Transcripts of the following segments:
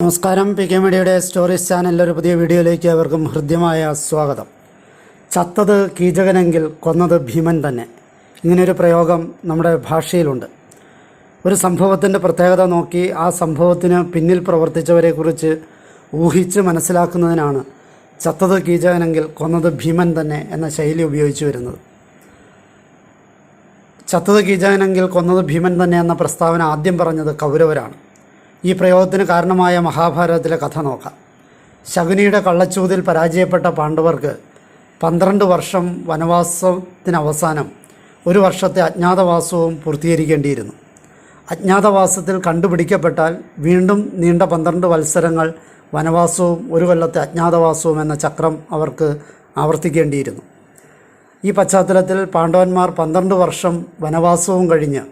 നമസ്കാരം. P K മീഡിയയുടെ stories ചാനലിലെ ഒരു പുതിയ വീഡിയോയിലേക്ക് അവർക്കും ഹൃദ്യമായ സ്വാഗതം. ചത്തത് കീചകനെങ്കിൽ കൊന്നത് ഭീമൻ തന്നെ. ഇങ്ങനെയൊരു പ്രയോഗം നമ്മുടെ ഭാഷയിലുണ്ട്. ഒരു സംഭവത്തിന്റെ പ്രത്യേകത നോക്കി ആ സംഭവത്തിന് പിന്നിൽ പ്രവർത്തിച്ചവരെക്കുറിച്ച് ഊഹിച്ച് മനസ്സിലാക്കുന്നതിനാണ് ചത്തത് കീചകനെങ്കിൽ കൊന്നത് ഭീമൻ തന്നെ എന്ന ശൈലി ഉപയോഗിച്ചു വരുന്നത്. ചത്തത് കീചകനെങ്കിൽ കൊന്നത് ഭീമൻ തന്നെ എന്ന പ്രസ്താവന ആദ്യം പറഞ്ഞത് കൗരവരാണ്. ഈ പ്രയോഗത്തിന് കാരണമായ മഹാഭാരതത്തിലെ കഥ നോക്കാം. ശകുനിയുടെ കള്ളച്ചൂതിൽ പരാജയപ്പെട്ട പാണ്ഡവർക്ക് പന്ത്രണ്ട് വർഷം വനവാസത്തിന് അവസാനം ഒരു വർഷത്തെ അജ്ഞാതവാസവും പൂർത്തീകരിക്കേണ്ടിയിരുന്നു. അജ്ഞാതവാസത്തിൽ കണ്ടുപിടിക്കപ്പെട്ടാൽ വീണ്ടും നീണ്ട പന്ത്രണ്ട് വത്സരങ്ങൾ വനവാസവും ഒരു കൊല്ലത്തെ അജ്ഞാതവാസവും എന്ന ചക്രം അവർക്ക് ആവർത്തിക്കേണ്ടിയിരുന്നു. ഈ പശ്ചാത്തലത്തിൽ പാണ്ഡവന്മാർ പന്ത്രണ്ട് വർഷം വനവാസവും കഴിഞ്ഞ്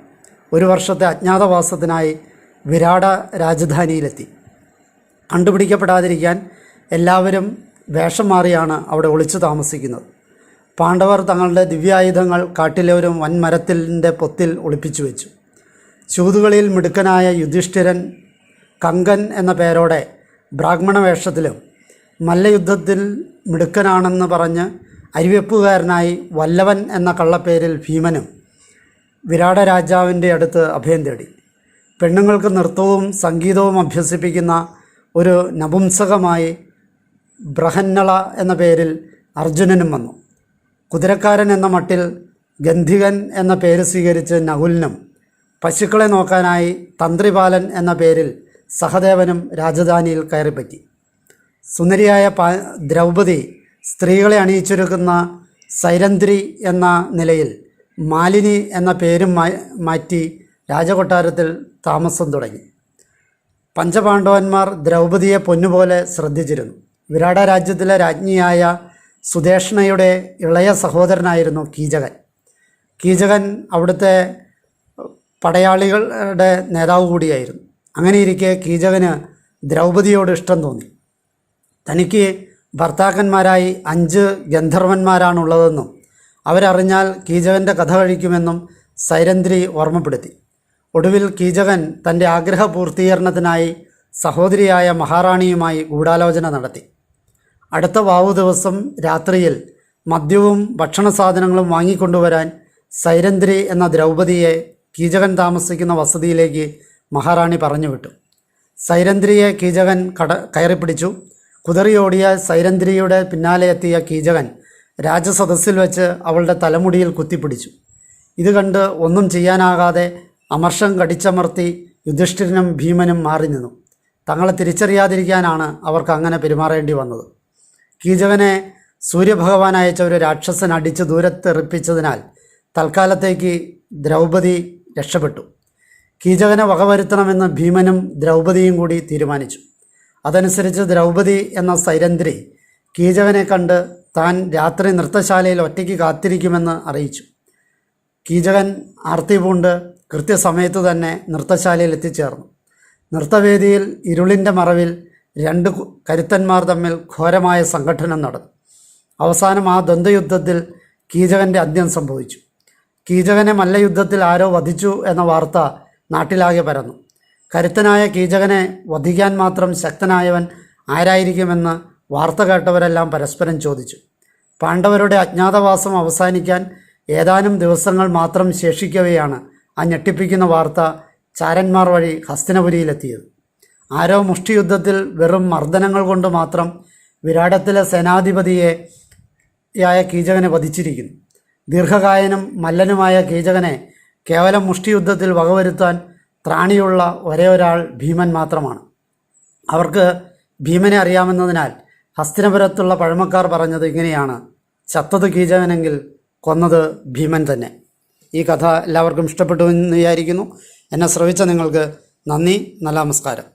ഒരു വർഷത്തെ അജ്ഞാതവാസത്തിനായി വിരാട രാജധാനിയിലെത്തി. കണ്ടുപിടിക്കപ്പെടാതിരിക്കാൻ എല്ലാവരും വേഷം മാറിയാണ് അവിടെ ഒളിച്ചു താമസിക്കുന്നത്. പാണ്ഡവർ തങ്ങളുടെ ദിവ്യായുധങ്ങൾ കാട്ടിലെ ഒരു വൻമരത്തിന്റെ പൊത്തിൽ ഒളിപ്പിച്ചു വെച്ചു. ചൂതുകളിൽ മിടുക്കനായ യുധിഷ്ഠിരൻ കങ്കൻ എന്ന പേരോടെ ബ്രാഹ്മണ വേഷത്തിലും മല്ലയുദ്ധത്തിൽ മിടുക്കനാണെന്ന് പറഞ്ഞ് അരിവെപ്പുകാരനായി വല്ലവൻ എന്ന കള്ളപ്പേരിൽ ഭീമനും വിരാട രാജാവിന്റെ അടുത്ത് അഭയം തേടി. പെണ്ണുങ്ങൾക്ക് നൃത്തവും സംഗീതവും അഭ്യസിപ്പിക്കുന്ന ഒരു നപുംസകമായി ബ്രഹന്നള എന്ന പേരിൽ അർജുനനും വന്നു. കുതിരക്കാരൻ എന്ന മട്ടിൽ ഗന്ധികൻ എന്ന പേര് സ്വീകരിച്ച് നകുലിനും പശുക്കളെ നോക്കാനായി തന്ത്രിപാലൻ എന്ന പേരിൽ സഹദേവനും രാജധാനിയിൽ കയറിപ്പറ്റി. സുന്ദരിയായ പാ ദ്രൗപദി സ്ത്രീകളെ അണിയിച്ചൊരുക്കുന്ന സൈരന്ധ്രി എന്ന നിലയിൽ മാലിനി എന്ന പേരും മാറ്റി രാജകൊട്ടാരത്തിൽ താമസം തുടങ്ങി. പഞ്ചപാണ്ഡവന്മാർ ദ്രൗപദിയെ പൊന്നുപോലെ ശ്രദ്ധിച്ചിരുന്നു. വിരാട രാജ്യത്തിലെ രാജ്ഞിയായ സുദേഷ്ണയുടെ ഇളയ സഹോദരനായിരുന്നു കീചകൻ. കീചകൻ അവിടുത്തെ പടയാളികളുടെ നേതാവ് കൂടിയായിരുന്നു. അങ്ങനെയിരിക്കെ കീചകന് ദ്രൗപതിയോട് ഇഷ്ടം തോന്നി. തനിക്ക് ഭർത്താക്കന്മാരായി അഞ്ച് ഗന്ധർവന്മാരാണുള്ളതെന്നും അവരറിഞ്ഞാൽ കീചകന്റെ കഥ കഴിക്കുമെന്നും സൈരന്ധ്രി ഓർമ്മപ്പെടുത്തി. ഒടുവിൽ കീചകൻ തന്റെ ആഗ്രഹ പൂർത്തീകരണത്തിനായി സഹോദരിയായ മഹാറാണിയുമായി ഗൂഢാലോചന നടത്തി. അടുത്ത വാവു ദിവസം രാത്രിയിൽ മദ്യവും ഭക്ഷണ സാധനങ്ങളും വാങ്ങിക്കൊണ്ടുവരാൻ സൈരന്ധ്രി എന്ന ദ്രൗപതിയെ കീചകൻ താമസിക്കുന്ന വസതിയിലേക്ക് മഹാറാണി പറഞ്ഞു വിട്ടു സൈരന്ധ്രിയെ കീചകൻ കട കയറിപ്പിടിച്ചു. കുതറിയോടിയ സൈരന്ധ്രിയുടെ പിന്നാലെ എത്തിയ കീചകൻ രാജസദസ്സിൽ വെച്ച് അവളുടെ തലമുടിയിൽ കുത്തിപ്പിടിച്ചു. ഇത് കണ്ട് ഒന്നും ചെയ്യാനാകാതെ അമർഷം കടിച്ചമർത്തി യുധിഷ്ഠിരനും ഭീമനും മാറി നിന്നു. തങ്ങളെ തിരിച്ചറിയാതിരിക്കാനാണ് അവർക്ക് അങ്ങനെ പെരുമാറേണ്ടി വന്നത്. കീചകനെ സൂര്യഭഗവാൻ അയച്ച ഒരു രാക്ഷസൻ അടിച്ച് ദൂരത്തെറിപ്പിച്ചതിനാൽ തൽക്കാലത്തേക്ക് ദ്രൗപദി രക്ഷപ്പെട്ടു. കീചകനെ വകവരുത്തണമെന്ന് ഭീമനും ദ്രൗപദിയും കൂടി തീരുമാനിച്ചു. അതനുസരിച്ച് ദ്രൗപദി എന്ന സൈരന്ധ്രി കീചകനെ കണ്ട് താൻ രാത്രി നൃത്തശാലയിൽ ഒറ്റയ്ക്ക് കാത്തിരിക്കുമെന്ന് അറിയിച്ചു. കീചകൻ ആർത്തി പൂണ്ട് കൃത്യസമയത്ത് തന്നെ നൃത്തശാലയിൽ എത്തിച്ചേർന്നു നൃത്തവേദിയിൽ ഇരുളിന്റെ മറവിൽ രണ്ട് കരുത്തന്മാർ തമ്മിൽ ഘോരമായ സംഘട്ടനം നടന്നു. അവസാനം ആ ദ്വന്ദ്വയുദ്ധത്തിൽ കീചകന്റെ അന്ത്യം സംഭവിച്ചു. കീചകനെ മല്ലയുദ്ധത്തിൽ ആരോ വധിച്ചു എന്ന വാർത്ത നാട്ടിലാകെ പരന്നു. കരുത്തനായ കീചകനെ വധിക്കാൻ മാത്രം ശക്തനായവൻ ആരായിരിക്കുമെന്ന് വാർത്ത കേട്ടവരെല്ലാം പരസ്പരം ചോദിച്ചു. പാണ്ഡവരുടെ അജ്ഞാതവാസം അവസാനിക്കാൻ ഏതാനും ദിവസങ്ങൾ മാത്രം ശേഷിക്കവെയാണ് ആ ഞെട്ടിപ്പിക്കുന്ന വാർത്ത ചാരന്മാർ വഴി ഹസ്തിനപുരിയിലെത്തിയത്. ആരോ മുഷ്ടിയുദ്ധത്തിൽ വെറും മർദ്ദനങ്ങൾ കൊണ്ട് മാത്രം വിരാടത്തിലെ സേനാധിപതിയെ യായ കീചകനെ വധിച്ചിരിക്കുന്നു. ദീർഘകായനും മല്ലനുമായ കീചകനെ കേവലം മുഷ്ടിയുദ്ധത്തിൽ വകവരുത്താൻ ത്രാണിയുള്ള ഒരേ ഒരാൾ ഭീമൻ മാത്രമാണ്. അവർക്ക് ഭീമനെ അറിയാമെന്നതിനാൽ ഹസ്തിനപുരത്തുള്ള പഴമക്കാർ പറഞ്ഞത് ഇങ്ങനെയാണ്. ചത്തത് കീചകനെങ്കിൽ കൊന്നത് ഭീമൻ തന്നെ. ഈ കഥ എല്ലാവർക്കും ഇഷ്ടപ്പെട്ടു എന്ന് വിചാരിക്കുന്നു. എന്നെ ശ്രവിച്ച നിങ്ങൾക്ക് നന്ദി നല്ല നമസ്കാരം.